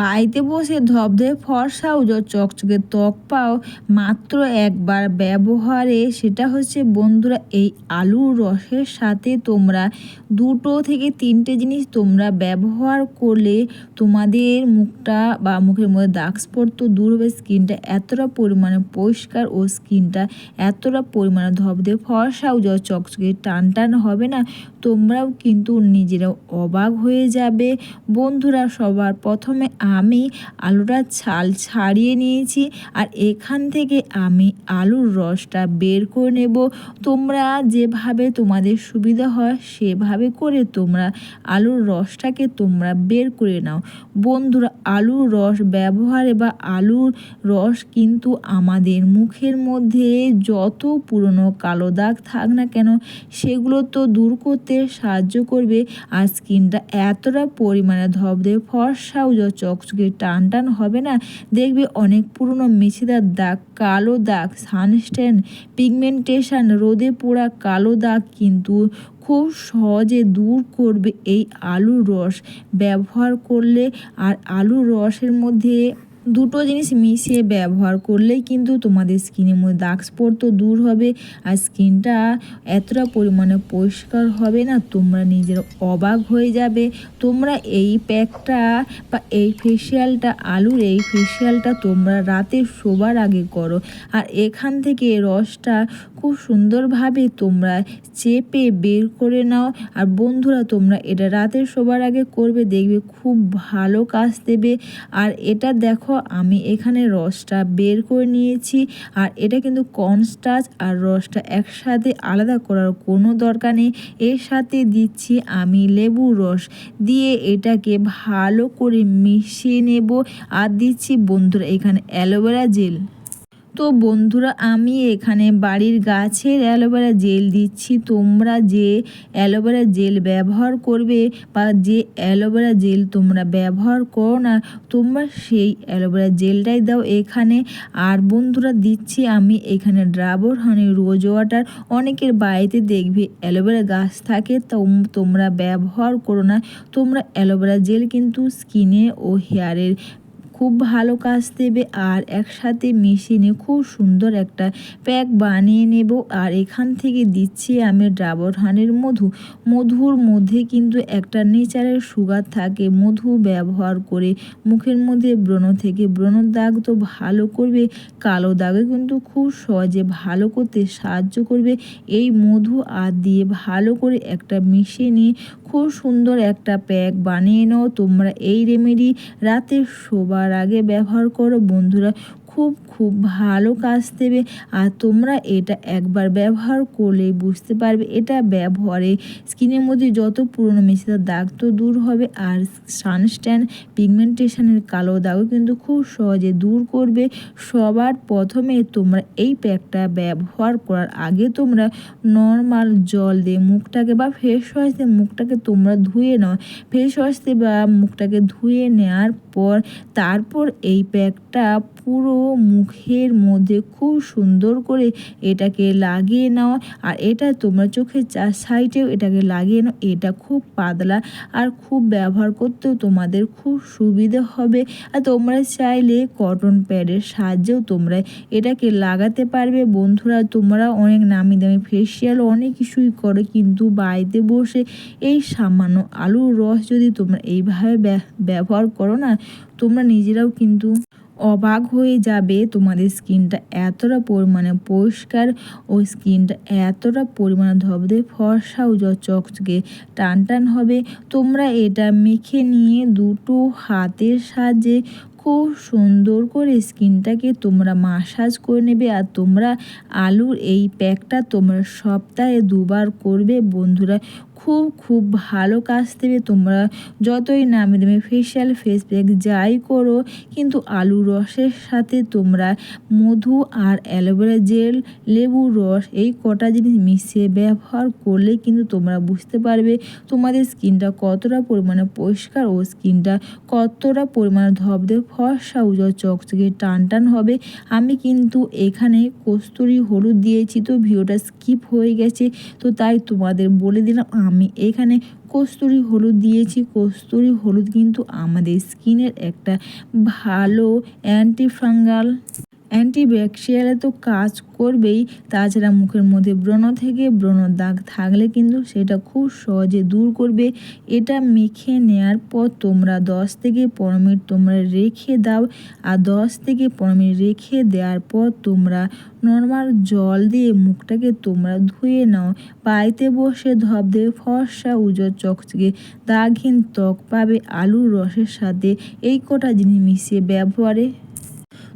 বাড়িতে বসে ধবধবে ফর্সা ও চকচকে ত্বক পাও মাত্র একবার ব্যবহারে, সেটা হচ্ছে বন্ধুরা এই আলুর রসের সাথে তোমরা দুটো থেকে তিনটে জিনিস তোমরা ব্যবহার করলে তোমাদের মুখটা বা মুখের মধ্যে দাগ স্পট তো দূর হবে, স্কিনটা এতটা পরিমাণে পরিষ্কার ও স্কিনটা এতটা পরিমাণে ধবধবে ফর্সা ও চকচকে টান টান হবে না। তোমরাও কিন্তু নিজেরাও অবাক হয়ে যাবে। বন্ধুরা, সবার প্রথমে আমি আলুটা ছাল ছাড়িয়ে নিয়েছি আর এখান থেকে আমি আলুর রসটা বের করে নেব। তোমরা যেভাবে তোমাদের সুবিধা হয় সেভাবে করে তোমরা আলুর রসটাকে তোমরা বের করে নাও। বন্ধুরা, আলুর রস ব্যবহারে বা আলুর রস কিন্তু আমাদের মুখের মধ্যে যত পুরনো কালো দাগ থাক না কেন, সেগুলো তো দূর করতে সাহায্য করবে। আর স্কিনটা এতটা পরিমাণে ধবধবে ফর্সা ও চকচকে টান টান হবে না। দেখবে অনেক পুরনো মেছেদার দাগ, কালো দাগ সানস্ট্যান পিগমেন্টেশন, রোদে পোড়া কালো দাগ কিন্তু খুব সহজে দূর করবে এই আলুর রস। ব্যবহার করলে আর আলুর রসের মধ্যে দুটো জিনিস মিশিয়ে ব্যবহার করলেই কিন্তু তোমাদের স্কিনের মধ্যে দাগ স্পট তো দূর হবে আর স্কিনটা এতটা পরিমাণে পরিষ্কার হবে না, তোমরা নিজের অবাক হয়ে যাবে। তোমরা এই প্যাকটা বা এই ফেসিয়ালটা আলুর এই ফেসিয়ালটা তোমরা রাতে শোবার আগে করো। আর এখান থেকে রসটা খুব সুন্দরভাবে তোমরা চেপে বের করে নাও। আর বন্ধুরা, তোমরা এটা রাতের শোবার আগে করবে, দেখবে খুব ভালো কাজ দেবে। আর এটা দেখো, আমি এখানে রসটা বের করে নিয়েছি। আর এটা কিন্তু কর্নস্টাচ আর রসটা একসাথে আলাদা করার কোনো দরকার নেই। এর সাথে দিচ্ছি আমি লেবুর রস। দিয়ে এটাকে ভালো করে মিশিয়ে নেব। আর দিচ্ছি বন্ধুরা, এখানে অ্যালোভেরা জেল। তো বন্ধুরা, আমি এখানে বাড়ির গাছের অ্যালোভেরা জেল দিচ্ছি। তোমরা যে অ্যালোভেরা জেল ব্যবহার করবে বা যে অ্যালোভেরা জেল তোমরা ব্যবহার করো না, তোমরা সেই অ্যালোভেরা জেলটাই দাও এখানে। আর বন্ধুরা, দিচ্ছি আমি এখানে ড্রাবর হানি রোজ ওয়াটার। অনেকের বাড়িতে দেখবে অ্যালোভেরা গাছ থাকে তোমরা ব্যবহার করো না। তোমরা অ্যালোভেরা জেল কিন্তু স্কিনে ও হেয়ারের খুব ভালো কাজ দেবে আর একসাথে মিশিয়ে খুব সুন্দর একটা প্যাক বানিয়ে নেব। আর এখান থেকে দিচ্ছি আমি ডাবর হানের মধু। মধুর মধ্যে কিন্তু একটা নেচারের সুগার থাকে। মধু ব্যবহার করে মুখের মধ্যে ব্রণ থেকে ব্রণর দাগ তো ভালো করবে, কালো দাগে কিন্তু খুব সহজে ভালো করতে সাহায্য করবে। এই মধু আর দিয়ে ভালো করে একটা মিশিয়ে নিয়ে খুব সুন্দর একটা প্যাক বানিয়ে নাও। তোমরা এই রেমেডি রাতে শোবার আগে ব্যবহার করো। বন্ধুরা খুব খুব ভালো কাজ দেবে। আর তোমরা এটা একবার ব্যবহার করলে বুঝতে পারবে, এটা ব্যবহারে স্কিনের মধ্যে যত পুরনো মিশিয়ে দাগ তো দূর হবে, আর সানস্ট্যান্ড পিগমেন্টেশনের কালো দাগও কিন্তু খুব সহজে দূর করবে। সবার প্রথমে তোমরা এই প্যাকটা ব্যবহার করার আগে তোমরা নর্মাল জল দিয়ে মুখটাকে বা ফেস ওয়াশ দিয়ে মুখটাকে তোমরা ধুয়ে নাও। ফেস ওয়াশ দিয়ে বা মুখটাকে ধুয়ে নেওয়ার পর, তারপর এই প্যাকটা পুরো মুখের মধ্যে খুব সুন্দর করে এটাকে লাগিয়ে নাও। আর এটা তোমরা চোখের চার সাইডেও এটাকে লাগিয়ে নাও। এটা খুব পাতলা আর খুব ব্যবহার করতেও তোমাদের খুব সুবিধে হবে। আর তোমরা চাইলে কটন প্যাডের সাহায্যেও তোমরা এটাকে লাগাতে পারবে। বন্ধুরা, তোমরা অনেক নামি দামি ফেসিয়াল অনেক কিছুই করো, কিন্তু বাড়িতে বসে এই সামান্য আলুর রস যদি তোমরা এইভাবে ব্যবহার করো না, তোমরা নিজেরাও কিন্তু অবাক হয়ে যাবে তোমাদের স্কিনটা এতটা পরিমাণে পরিষ্কার ও স্কিনটা এতটা পরিমাণে ধবধে ফর্সা উজ চকচকে টান টান হবে। তোমরা এটা মেখে নিয়ে দুটো হাতের সাহায্যে খুব সুন্দর করে স্কিনটাকে তোমরা মাসাজ করে নেবে আর তোমরা আলুর এই প্যাকটা তোমরা সপ্তাহে দুবার করবে। বন্ধুরা, খুব খুব ভালো কাজ দেবে। তোমরা যতই নামে দামে ফেশিয়াল ফেস প্যাক যাই করো, কিন্তু আলু রসের সাথে তোমরা মধু আর অ্যালোভেরা জেল, লেবুর রস এই কটা জিনিস মিশিয়ে ব্যবহার করলে কিন্তু তোমরা বুঝতে পারবে তোমাদের স্কিনটা কতটা পরিমাণে পরিষ্কার ও স্কিনটা কতটা পরিমাণে ধবধে ফর্সা উজ্জ্বল চকচকে টান টান হবে। আমি কিন্তু এখানে কস্তুরি হলুদ দিয়েছি, তো ভিডিওটা স্কিপ হয়ে গেছে। তো তাই তোমাদের বলে দিলাম, আমি এখানে কস্তুরি হলুদ দিয়েছি। কস্তুরি হলুদ কিন্তু আমাদের স্কিনের একটা ভালো অ্যান্টি ফাঙ্গাল অ্যান্টিব্যাকটেরিয়ালে তো কাজ করবেই, তাছাড়া মুখের মধ্যে ব্রণ থেকে ব্রণ দাগ থাকলে কিন্তু সেটা খুব সহজে দূর করবে। এটা মেখে নেওয়ার পর তোমরা দশ থেকে পনেরো মিনিট তোমরা রেখে দাও, আর দশ থেকে পনেরো মিনিট রেখে দেওয়ার পর তোমরা নর্মাল জল দিয়ে মুখটাকে তোমরা ধুয়ে নাও। বাড়িতে বসে ধপ দিয়ে ফর্সা উজ্জ্বল চকচকে দাগহীন ত্বক পাবে, আলুর রসের সাথে এই কটা জিনিস মিশিয়ে ব্যবহারে।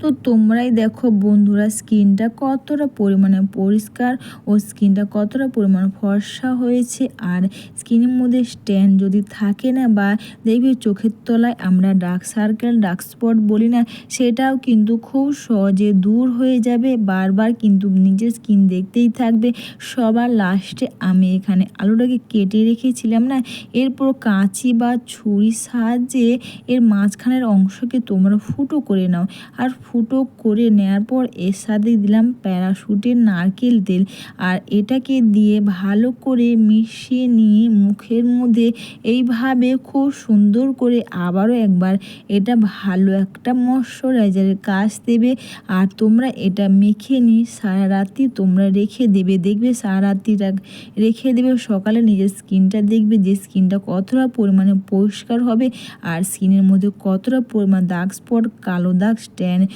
তো তোমরাই দেখো বন্ধুরা, স্কিনটা কতটা পরিমাণে পরিষ্কার ও স্কিনটা কতটা পরিমাণে ফর্সা হয়েছে। আর স্কিনের মধ্যে স্ট্যান্ড যদি থাকে না বা দেখবে চোখের তলায় আমরা ডার্ক সার্কেল, ডার্ক স্পট বলি না, সেটাও কিন্তু খুব সহজে দূর হয়ে যাবে। বারবার কিন্তু নিজের স্কিন দেখতেই থাকবে। সবার লাস্টে আমি এখানে আলুটাকে কেটে রেখেছিলাম না, এরপর কাঁচি বা ছুরির সাহায্যে এর মাঝখানের অংশকে তোমরা ফুটো করে নাও। আর ফুটো করে নেওয়ার পর এর সাথে দিলাম প্যারাশুটের নারকেল তেল। আর এটাকে দিয়ে ভালো করে মিশিয়ে নিয়ে মুখের মধ্যে এইভাবে খুব সুন্দর করে আবারও একবার এটা ভালো একটা ময়শ্চারাইজারের কাজ দেবে। আর তোমরা এটা মেখে নিয়ে সারা রাত্রি তোমরা রেখে দেবে। দেখবে সারা রাত্রিটা রেখে দেবে। সকালে নিজের স্কিনটা দেখবে যে স্কিনটা কতটা পরিমাণে পরিষ্কার হবে। আর স্কিনের মধ্যে কতটা পরিমাণ দাগ স্পট কালো দাগ স্ট্যান্ড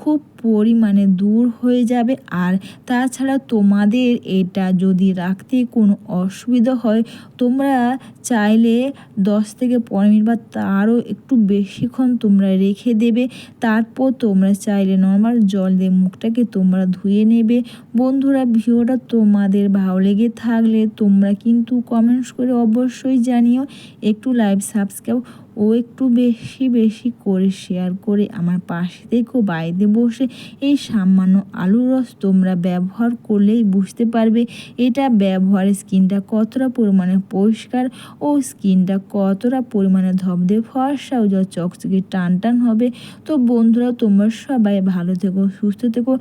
খুব পরিমাণে দূর হয়ে যাবে। আর তাছাড়া তোমাদের এটা যদি রাখতে কোনো অসুবিধা হয়, তোমরা চাইলে দশ থেকে পনেরো মিনিট বা তারও একটু বেশিক্ষণ তোমরা রেখে দেবে। তারপর তোমরা চাইলে নর্মাল জল দিয়ে মুখটাকে তোমরা ধুয়ে নেবে। বন্ধুরা, ভিডিওটা তোমাদের ভালো লেগে থাকলে তোমরা কিন্তু কমেন্টস করে অবশ্যই জানিও। একটু লাইভ সাবস্ক্রাইব ও একটু বেশি বেশি করে শেয়ার করে আমার পাশে থেকেও বাড়িতে বসে এই সামান্য আলুর রস তোমরা ব্যবহার করলেই বুঝতে পারবে এটা ব্যবহারে স্কিনটা কতটা পরিমাণে পরিষ্কার ও স্কিনটা কতটা পরিমাণে ধবধে ফর্সা ও চকচকে টান টান হবে। তো বন্ধুরা, তোমরা সবাই ভালো থেকো, সুস্থ থেকো।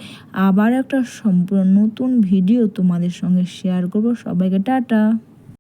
আবার একটা সম্পূর্ণ নতুন ভিডিও তোমাদের সঙ্গে শেয়ার করব। সবাইকে টাটা।